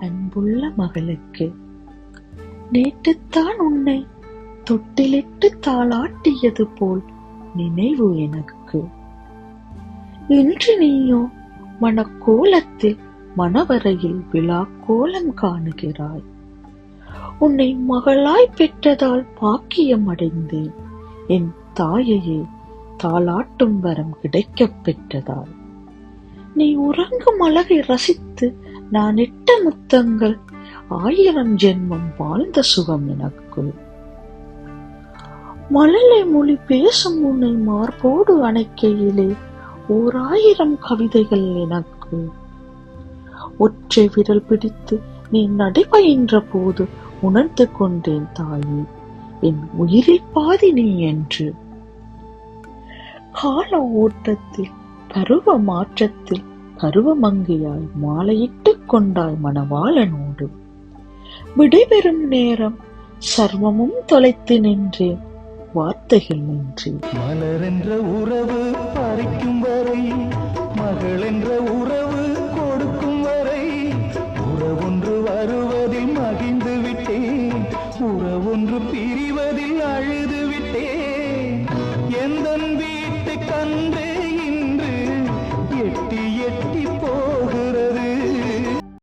அன்புள்ள மகளுக்கு. நேற்றுத்தான் உன்னை தொட்டிலிட்டு தாளாட்டியது போல் நினைவு எனக்கு. இன்று நீயோ மணக்கோலத்தில் மணவரையில் விழா கோலம் காணுகிறாய். உன்னை மகளாய் பெற்றதால் பாக்கியம் அடைந்தேன் என் தாயையே தாளாட்டும் வரம் கிடைக்கப் பெற்றதால். நீ உறங்கும் அழகை ரசித்து நான் இட்ட முத்தங்கள் ஆயிரம் ஜென்மம் வாழ்ந்த சுகம் எனக்கு. மழலை மொழி பேசும் உன்னை மார்போடு அணைக்கையிலே ஓர் ஆயிரம் கவிதைகள் எனக்கு. ஒற்றை விரல் பிடித்து நீ நடைபயின்ற போது உணர்ந்து கொண்டேன் தாயே என் உயிரில் பாதி நீ என்று. கால ஓட்டத்தில் பருவ மாற்றத்தில் கருவமங்கையாய் மாலையிட்டுக் கொண்டாய் மணவாளனோடு. விடைபெறும் நேரம் சர்வமும் தொலைத்து நின்றேன் வார்த்தைகள் நின்று. மலர் என்ற உறவு பறிக்கும் வரை மகள் என்ற உறவு கொடுக்கும் வரை உறவொன்று வருவதில் மகிழ்ந்து விட்டேன் உறவொன்று பிரிவதில் அழுது விட்டேன். எந்த வீட்டு கன்று